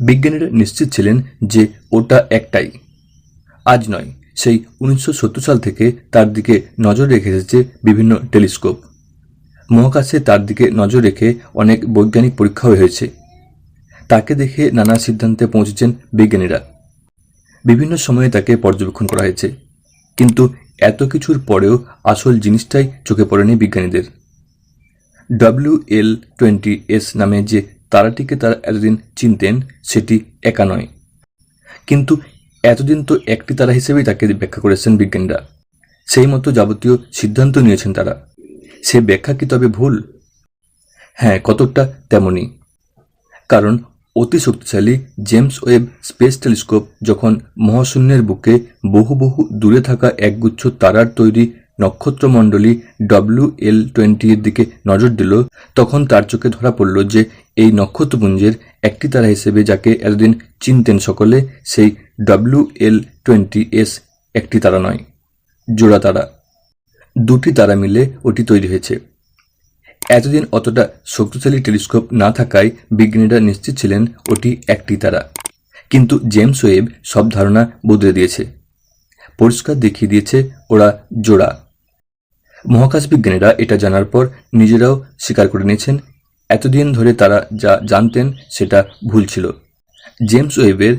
বিজ্ঞানীরা নিশ্চিত ছিলেন যে ওটা একটাই। আজ নয়, সেই উনিশশো সত্তর সাল থেকে তার দিকে নজর রেখে এসেছে বিভিন্ন টেলিস্কোপ। মহাকাশে তার দিকে নজর রেখে অনেক বৈজ্ঞানিক পরীক্ষাও হয়েছে। তাকে দেখে নানা সিদ্ধান্তে পৌঁছেছেন বিজ্ঞানীরা। বিভিন্ন সময়ে তাকে পর্যবেক্ষণ করা হয়েছে। কিন্তু এত কিছুর পরেও আসল জিনিসটাই চোখে পড়েনি বিজ্ঞানীদের। ডব্লিউ এল টোয়েন্টি এস নামে যে তারাটিকে তারা এতদিন চিনতেন, সেটি একা নয়। কিন্তু এতদিন তো একটি তারা হিসেবেই তাকে ব্যাখ্যা করেছেন বিজ্ঞানীরা। সেই মতো যাবতীয় সিদ্ধান্ত নিয়েছেন তারা। সে ব্যাখ্যা কি তবে ভুল? হ্যাঁ কতকটা তেমনই। কারণ অতি শক্তিশালী জেমস ওয়েব স্পেস টেলিস্কোপ যখন মহাশূন্যের বুকে বহু বহু দূরে থাকা একগুচ্ছ তারার তৈরি নক্ষত্রমণ্ডলী ডব্লিউ এল টোয়েন্টির দিকে নজর দিল, তখন তার চোখে ধরা পড়ল যে এই নক্ষত্রপুঞ্জের একটি তারা হিসেবে যাকে এতদিন চিনতেন সকলে, সেই ডব্লিউ এল টোয়েন্টি এস একটি তারা নয়, জোড়া তারা। দুটি তারা মিলে ওটি তৈরি হয়েছে। এতদিন অতটা শক্তিশালী টেলিস্কোপ না থাকায় বিজ্ঞানীরা নিশ্চিত ছিলেন ওটি একটি তারা। কিন্তু জেমস ওয়েব সব ধারণা বদলে দিয়েছে। পরিষ্কার দেখিয়ে দিয়েছে ওরা জোড়া। মহাকাশ বিজ্ঞানীরা এটা জানার পর নিজেরাও স্বীকার করে নিয়েছেন, এতদিন ধরে তারা যা জানতেন সেটা ভুল ছিল। জেমস ওয়েবের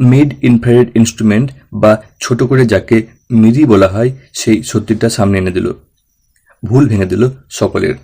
মিড ইনফ্রারেড ইনস্ট্রুমেন্ট বা ছোট করে যাকে মিরি বলা হয়, সেই সত্যিটা সামনে এনে দিল। ভুল ভেঙে দিল সকলের।